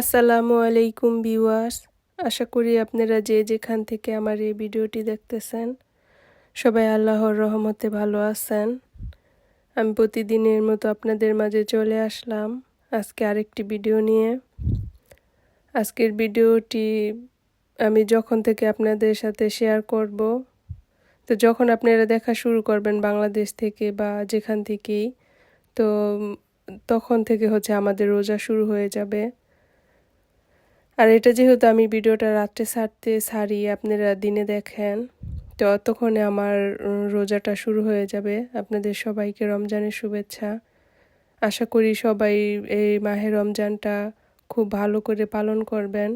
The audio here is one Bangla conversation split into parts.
আসসালামু আলাইকুম ভিউয়ার্স। আশা করি আপনারা যে যেখান থেকে আমার এই ভিডিওটি দেখতেছেন, সবাই আল্লাহর রহমতে ভালো আছেন। আমি প্রতিদিনের মতো আপনাদের মাঝে চলে আসলাম আজকে আরেকটি ভিডিও নিয়ে। আজকের ভিডিওটি আমি যখন থেকে আপনাদের সাথে শেয়ার করব, তো যখন আপনারা দেখা শুরু করবেন বাংলাদেশ থেকে বা যেখান থেকেই, তো তখন থেকে হচ্ছে আমাদের রোজা শুরু হয়ে যাবে। আর এটা যেহেতু আমি ভিডিওটা রাত্রে সারতে সারি, আপনারা দিনে দেখেন, তো অতক্ষণে আমার রোজাটা শুরু হয়ে যাবে। আপনাদের সবাইকে রমজানের শুভেচ্ছা। আশা করি সবাই এই মাহে রমজানটা খুব ভালো করে পালন করবেন।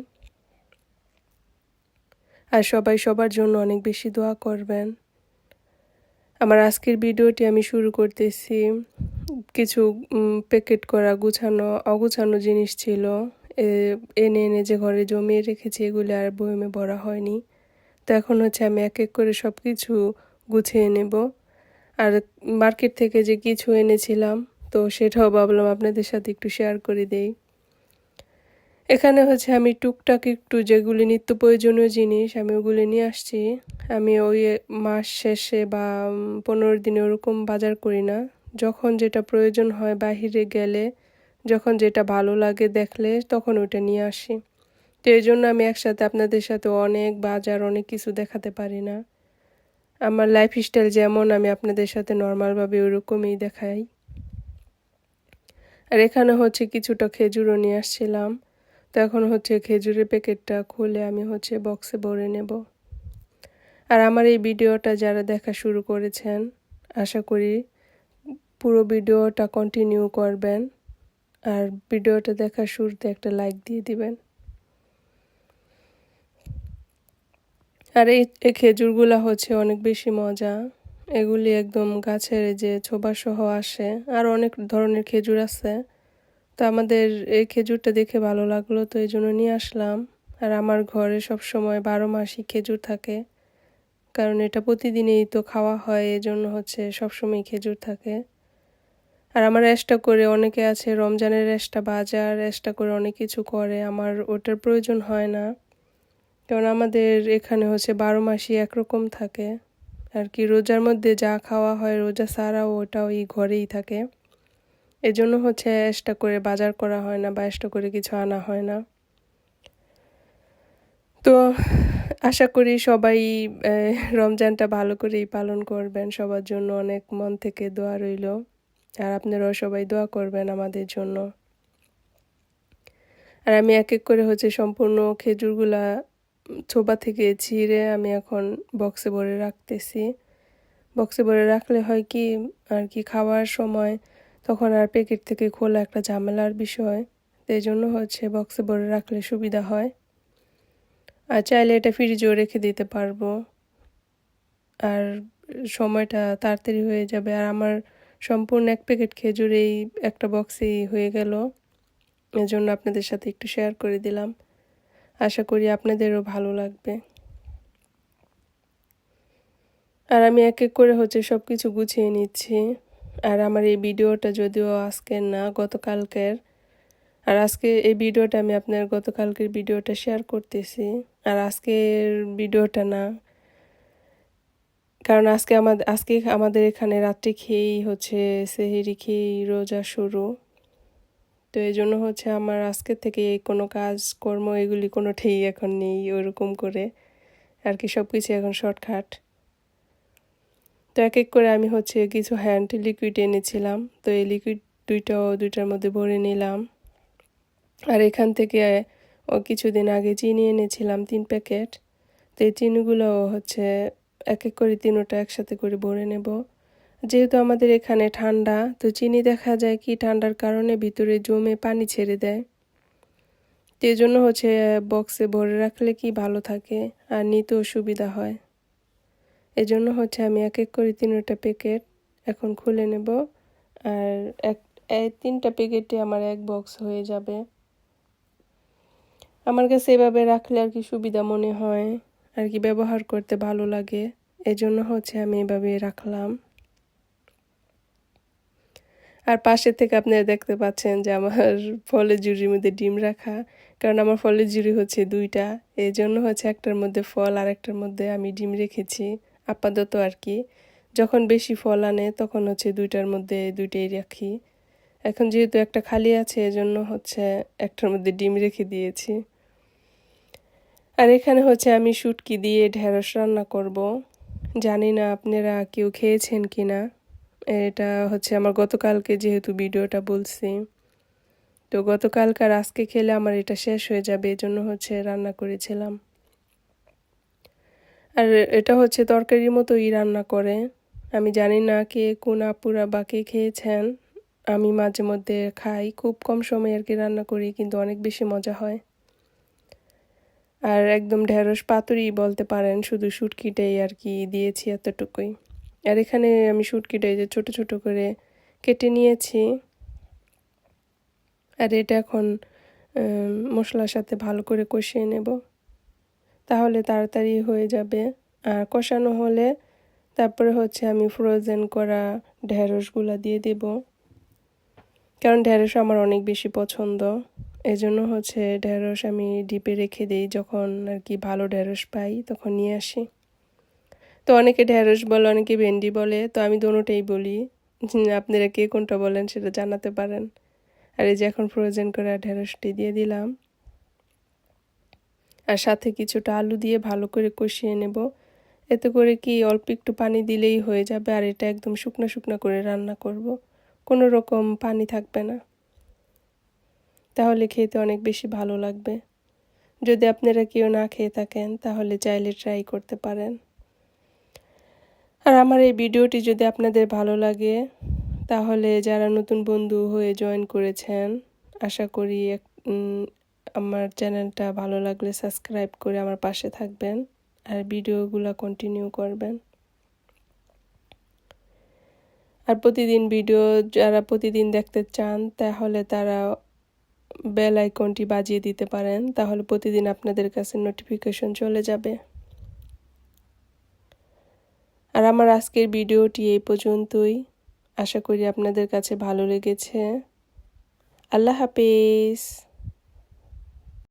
আর সবাই সবার জন্য অনেক বেশি দোয়া করবেন। আমার আজকের ভিডিওটি আমি শুরু করতেছি। কিছু প্যাকেট করা, গুছানো, অগুছানো জিনিস ছিল। এনে এনে যে ঘরে জমিয়ে রেখেছি, এগুলি আর বয়মে ভরা হয়নি। তো এখন হচ্ছে আমি এক এক করে সব কিছু গুছিয়ে নেব। আর মার্কেট থেকে যে কিছু এনেছিলাম, তো সেটাও ভাবলাম আপনাদের সাথে একটু শেয়ার করে দেই। এখানে হচ্ছে আমি টুকটাক একটু যেগুলি নিত্য প্রয়োজনীয় জিনিস, আমি ওগুলি নিয়ে আসছি। আমি ওই মাস শেষে বা পনেরো দিনে ওরকম বাজার করি না। যখন যেটা প্রয়োজন হয় বাহিরে গেলে যখন যেটা ভালো লাগে দেখলে তখন ওটা নিয়ে আসি। তো এই জন্য আমি একসাথে আপনাদের সাথে অনেক বাজার, অনেক কিছু দেখাতে পারি না। আমার লাইফ স্টাইল যেমন আমি আপনাদের সাথে নর্মালভাবে ওরকমই দেখাই। আর এখানে হচ্ছে কিছুটা খেজুরও নিয়ে আসছিলাম। তো এখন হচ্ছে খেজুরের প্যাকেটটা খুলে আমি হচ্ছে বক্সে ভরে নেব। আর আমার এই ভিডিওটা যারা দেখা শুরু করেছেন, আশা করি পুরো ভিডিওটা কন্টিনিউ করবেন। আর ভিডিওটা দেখার শুরুতে একটা লাইক দিয়ে দিবেন। আর এই খেজুরগুলো হচ্ছে অনেক বেশি মজা। এগুলি একদম গাছের যে ছোবা সহ আসে। আর অনেক ধরনের খেজুর আছে। তো আমাদের এই খেজুরটা দেখে ভালো লাগল, তো এই জন্য নিয়ে আসলাম। আর আমার ঘরে সব সময় বারো মাসই খেজুর থাকে। কারণ এটা প্রতিদিনই তো খাওয়া হয়, এজন্য হচ্ছে সবসময় খেজুর থাকে। আর আমার রেস্টটা করে অনেকে আছে, রমজানের রেস্টটা বাজার রেস্টটা করে অনেক কিছু করে, আমার ওটার প্রয়োজন হয় না। কারণ আমাদের এখানে হচ্ছে বারো মাসই একরকম থাকে। আর কি রোজার মধ্যে যা খাওয়া হয়, রোজা সারা ওটা ওই ঘরেই থাকে। এজন্য হচ্ছে এক্সট্রা করে বাজার করা হয় না বা এক্সট্রা করে কিছু আনা হয় না। তো আশা করি সবাই রমজানটা ভালো করেই পালন করবেন। সবার জন্য অনেক মন থেকে দোয়া রইল। আর আপনারাও সবাই দোয়া করবেন আমাদের জন্য। আর আমি এক এক করে হচ্ছে সম্পূর্ণ খেজুরগুলা ছোবা থেকে ছিঁড়ে আমি এখন বক্সে ভরে রাখতেছি। বক্সে ভরে রাখলে হয় কি, আর কি খাওয়ার সময় তখন আর প্যাকেট থেকে খোলা একটা ঝামেলার বিষয়। এই জন্য হচ্ছে বক্সে ভরে রাখলে সুবিধা হয়। আর চাইলে এটা ফ্রিজেও রেখে দিতে পারব। আর সময়টা তাড়াতাড়ি হয়ে যাবে। আর আমার সম্পূর্ণ এক প্যাকেট খেজুর এই একটা বক্সেই হয়ে গেল। এজন্য আপনাদের সাথে একটু শেয়ার করে দিলাম। আশা করি আপনাদেরও ভালো লাগবে। আর আমি এক এক করে হচ্ছে সব কিছু গুছিয়ে নিচ্ছি। আর আমার এই ভিডিওটা যদিও আজকের না, গতকালকের। আর আজকে এই ভিডিওটা আমি আপনার গতকালকের ভিডিওটা শেয়ার করতেছি। আর আজকের ভিডিওটা না কারণ আজকে আমাদের আজকে আমাদের এখানে রাত্রে খেয়েই হচ্ছে সেহেরি খেয়েই রোজা শুরু। তো এই জন্য হচ্ছে আমার আজকে থেকে কোনো কাজ কর্ম এগুলি কোনোটাই এখন নেই ওরকম করে। আর কি সব কিছু এখন শর্টকাট তো এক এক করে আমি হচ্ছে কিছু হ্যান্ড লিকুইড এনেছিলাম। তো এই লিকুইড দুইটাও দুইটার মধ্যে ভরে নিলাম। আর এখান থেকে ও কিছুদিন আগে চিনি এনেছিলাম তিন প্যাকেট। তো এই চিনিগুলো হচ্ছে এক এক করে তিনোটা একসাথে করে ভরে নেব। যেহেতু আমাদের এখানে ঠান্ডা, তো চিনি দেখা যায় কি ঠান্ডার কারণে ভিতরে জমে পানি ছেড়ে দেয়। তো জন্য হচ্ছে বক্সে ভরে রাখলে কি ভালো থাকে আর নিতেও সুবিধা হয়। এজন্য হচ্ছে আমি এক এক করে তিনটা প্যাকেট এখন খুলে নেব আর এক তিনটা প্যাকেটে আমার এক বক্স হয়ে যাবে। আমার কাছে এভাবে রাখলে আর কি সুবিধা মনে হয়। আর কি ব্যবহার করতে ভালো লাগে। এজন্য হচ্ছে আমি এভাবে রাখলাম। আর পাশে থেকে আপনারা দেখতে পাচ্ছেন যে আমার ফলের ঝুড়ির মধ্যে ডিম রাখা, কারণ আমার ফলের জুড়ি হচ্ছে দুইটা। এই জন্য হচ্ছে একটার মধ্যে ফল আর একটার মধ্যে আমি ডিম রেখেছি, আপাতত আর কি। যখন বেশি ফল আনে তখন হচ্ছে দুইটার মধ্যে দুইটাই রাখি। এখন যেহেতু একটা খালি আছে, এজন্য হচ্ছে একটার মধ্যে ডিম রেখে দিয়েছি। আর এখানে হচ্ছে আমি শুটকি দিয়ে ঢেঁড়স রান্না করব। জানি না আপনারা কেউ খেয়েছেন কি না এটা হচ্ছে আমার গতকালকে যেহেতু ভিডিওটা বলছি। তো গতকালকার আজকে খেলে আমার এটা শেষ হয়ে যাবে, এজন্য হচ্ছে রান্না করেছিলাম। আর এটা হচ্ছে তরকারির মতোই রান্না করে। আমি জানি না কে, কোন আপুরা বা কে খেয়েছেন। আমি মাঝে মধ্যে খাই, খুব কম সময় আর কি রান্না করি, কিন্তু অনেক বেশি মজা হয়। আর একদম ঢেঁড়স পাতুরি বলতে পারেন, শুধু শুটকিটাই আর কি দিয়েছি এতটুকুই। আর এখানে আমি শুটকিটাই যে ছোট ছোট করে কেটে নিয়েছি। আর এটা এখন মশলার সাথে ভালো করে কষিয়ে নেব। তাহলে তাড়াতাড়ি হয়ে যাবে। আর কষানো হলে তারপরে হচ্ছে আমি ফ্রোজেন করা ঢেঁড়সগুলো দিয়ে দেব। কারণ ঢেঁড়স আমার অনেক বেশি পছন্দ। এজন্য হচ্ছে ঢেঁড়স আমি ডিপে রেখে দিই, যখন আর কি ভালো ঢেঁড়স পাই তখন নিয়ে আসি। তো অনেকে ঢেঁড়স বলে, অনেকে ভেন্ডি বলে, তো আমি দোনোটাই বলি। আপনারা কে কোনটা বলেন সেটা জানাতে পারেন। আর এই যে এখন ফ্রোজেন করা ঢেঁড়সটি দিয়ে দিলাম। আর সাথে কিছুটা আলু দিয়ে ভালো করে কষিয়ে নেব। এতে করে কি অল্প একটু পানি দিলেই হয়ে যাবে, আর এটা একদম শুকনো শুকনো করে রান্না করব। কোনো রকম পানি থাকবে না। তাহলে খেতে অনেক বেশি ভালো লাগবে। যদি আপনারা কেউ না খেয়ে থাকেন, তাহলে চাইলে ট্রাই করতে পারেন। আর আমার এই ভিডিওটি যদি আপনাদের ভালো লাগে, তাহলে যারা নতুন বন্ধু হয়ে জয়েন করেছেন, আশা করি আমার চ্যানেলটা ভালো লাগলে সাবস্ক্রাইব করে আমার পাশে থাকবেন আর ভিডিওগুলো কন্টিনিউ করবেন। আর প্রতিদিন ভিডিও যারা প্রতিদিন দেখতে চান, তাহলে তারা বেল আইকনটি বাজিয়ে দিতে পারেন, তাহলে প্রতিদিন আপনাদের কাছে নোটিফিকেশন চলে যাবে। আর আমার আজকের ভিডিওটি এই পর্যন্তই। আশা করি আপনাদের কাছে ভালো লেগেছে। আল্লাহ হাফিজ।